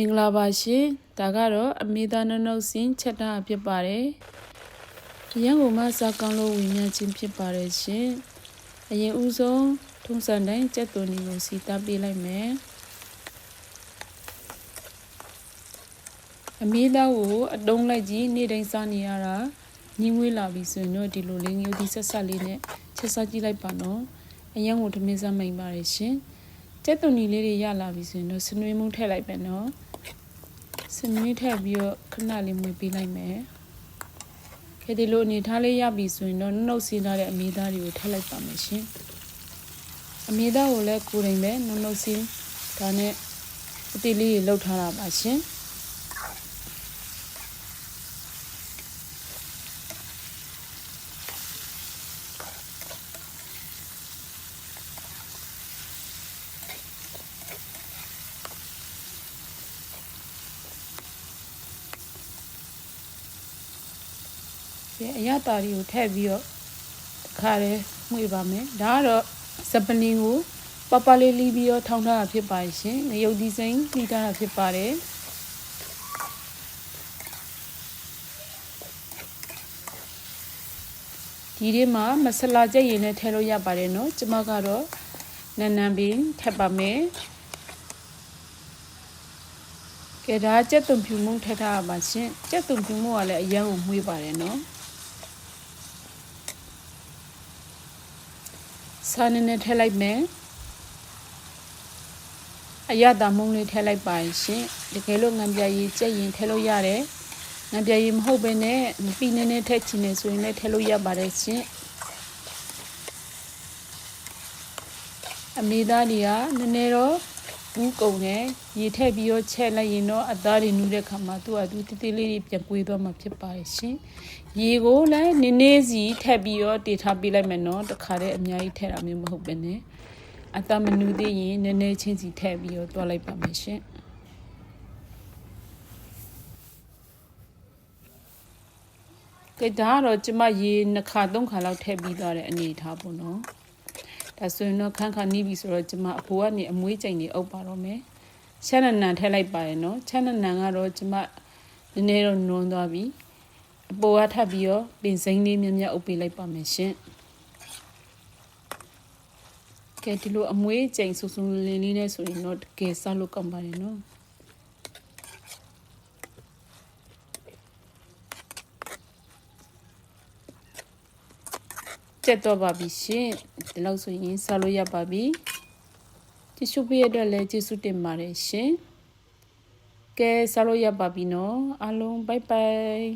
မင်္ဂလာပါရှင်ဒါကတော့အမေသားနုံနုတ်စင်ချက်တာဖြစ်ပါတယ်ရန်ကုန်မှာစာကောင်းလို့ဝင်ညခြင်းဖြစ်ပါတယ်ရှင်အရင်ဦးဆုံးထုံးစံတိုင်းကြက်သွန်တွေကိုစီတာပေးလိုက်မယ်အမေသားကိုအတုံးလိုက်ကြီးနေ့တိုင်းစားနေရတာညီငွေးလာပြီဆိုရင်တော့ဒီလိုလေးငြိုဒီဆက်ဆက်လေးနဲ့ချက်စားကြည့်လိုက်ပါနော်အရင်ကိုထမင်းစားမိန်ပါတယ်ရှင်ကျက်သွန်နီလေးတွေရလာပြီဆိုရင်တော့စနွေးမှုထည့်လိုက်ပဲနော် စနွေးထည့်ပြီးတော့ခဏလေးမွေးပေးလိုက်မယ်ခဲဒီလိုအနေထားလေးရပြီဆိုရင်တော့နှုတ်စင်းထားတဲ့အမေသားတွေကိုထည့်လိုက်ပါမယ်ရှင်အမေသားကိုလည်းကိုယ်တိုင်ပဲနှုတ်နှုတ်စင်းဒါနဲ့အတီလေးတွေလှုပ်ထားတာပါရှင် ဒီအရတာတွေကိုထည့်ပြီးတော့တခါတည်းမှွေပါမယ်ဒါကတော့စပလင်ကိုပပလေးလီးပြီးတော့ထောင်းထားတာဖြစ်ပါရှင်ငရုတ်ဒီစိမ့်လီးထားတာဖြစ်ပါတယ်ဒီထဲမှာမဆလာကြက်ရည်နဲ့ထည့်လို့ရပါတယ်နော်ကျမကတော့နန်းနန်းပင်ထည့်ပါမယ်ကဲဒါကြက်သွန်ဖြူမုံထည့်ထားပါရှင်ကြက်သွန်ဖြူမုံကလည်းအရန်ကိုမှွေးပါတယ်နော် စားနေနဲ့ထည့်လိုက်မယ်အရသာမုံလေးထည့်လိုက်ပါရှင်တကယ်လို့ငံပြရည်ကြက်ရင်ထည့်လို့ရတယ်ငံပြရည်မဟုတ်ဘဲနဲ့ပြီးနေနဲ့ထည့်ချင်နေဆိုရင်လည်းထည့်လို့ရပါတယ်ရှင်အမေသားတွေကနည်းနည်းတော့ဘူးကုံတယ် ရေထည့်ပြီးတော့ချက်လိုက်ရင်တော့အသားတွေနူးတဲ့ခါမှာသူ့အတူတိတိလေးတွေပြန်ပွေးသွားမှာဖြစ်ပါတယ်ရှင်ရေကိုလည်းနည်းနည်းစီထည့်ပြီးတော့တေထားပေးလိုက်မယ်နော်တခါတည်းအများကြီးထည့်တာမျိုးမဟုတ်ပဲねအသားမနူးသေးရင်နည်းနည်းချင်းစီထည့်ပြီးတော့တွားလိုက်ပါမယ်ရှင်ကဲဒါကတော့ကျမရေနှစ်ခါသုံးခါလောက်ထည့်ပြီးသွားတဲ့အနေထားပေါ့နော်ဒါဆိုရင်တော့ခန်းခါနီးပြီဆိုတော့ကျမအဖိုးကနေအမွေးကြိမ်နေအုပ်ပါတော့မယ် ချမ်းနနန်ထည့်လိုက်ပါရဲ့နော်ချမ်းနနန်ကတော့ကျမနည်းနည်းတော့နွန်းသွားပြီအပေါ်ကထပ်ပြီးတော့ပင်စိမ်းလေးများများအုပ်ပေးလိုက်ပါမယ်ရှင်ကဲဒီလိုအမွေးကြိမ်ဆူဆူလင်းလေးနဲ့ဆိုရင်တော့တကယ်စားလို့ကောင်းပါတယ်နော်ကျက်တော့ပါပြီရှင်ဒီလောက်ဆိုရင်စားလို့ရပါပြီ တ िश ူပေးရတဲ့လည်းကျေးဇူးတင်ပါတယ်ရှင်ကဲစားလို့ရပါပြီနော်အားလုံးဘိုင်ဘိုင်